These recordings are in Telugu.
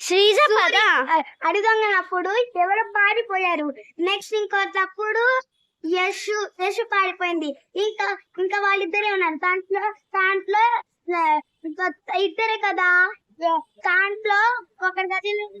శ్రీజ పద అడుగంగనప్పుడు ఎవరు పారిపోయారు. నెక్స్ట్ ఇంకొకప్పుడు యశు యశు పారిపోయింది. ఇంకా ఇంకా వాళ్ళిద్దరే ఉన్నారు. దాంట్లో దాంట్లో ఇద్దరే కదా. దాంట్లో ఒకరి గదిలో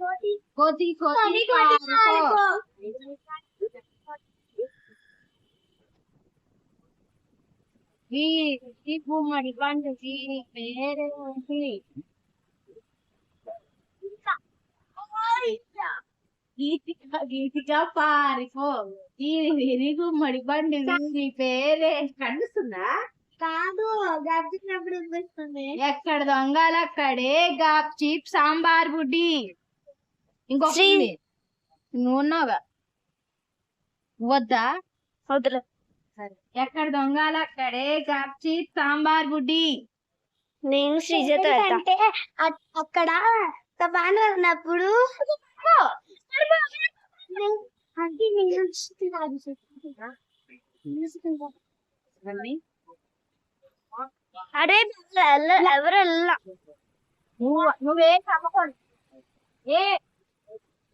కోతి కోతి కోతి, గీతిక గీతిక పారిపో పేరే కనిపిస్తుందా కాదు గడిచినప్పుడు ఎక్కడ దొంగలు అక్కడే గాప్ చీప్ సాంబార్ బుడ్డి శ్రీ-. నువ్వు ఉన్నావుగా వద్దా వద్దులే. ఎక్కడ దొంగలు? అక్కడే చీప్ సాంబార్ బుడ్డి. నేను శ్రీజతో వెళ్తా. అంటే అ- అక్కడ ఉన్నప్పుడు అంటే నేను అరే ఎవరు వెళ్ళ నువ్వు నువ్వే నమ్మకం ఏ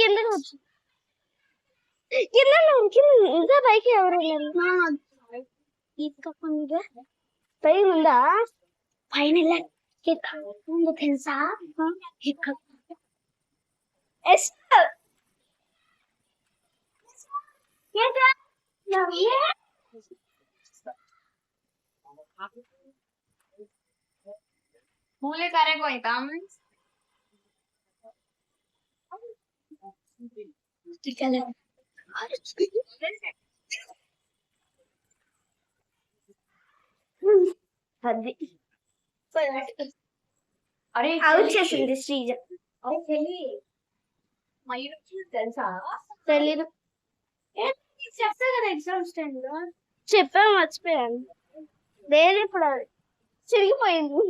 కింద కింద ఉన్నాను, కింద ఇంకా పైకి ఎవరు వెళ్ళరు తీసుకుంటే పైన ఉందా పైన ఇలా ఉందో తెలుసా ఇక్కడ ఎస్ మూలే కరే పోయితాం అది అరే అవుట్ చేసింది శ్రీజ తెలుసా తెలీదు. చెప్తా కదా ఎగ్జామ్స్ టైంలో చెప్పాను మర్చిపోయాను. లేదు ఇప్పుడు చిరిగిపోయింది.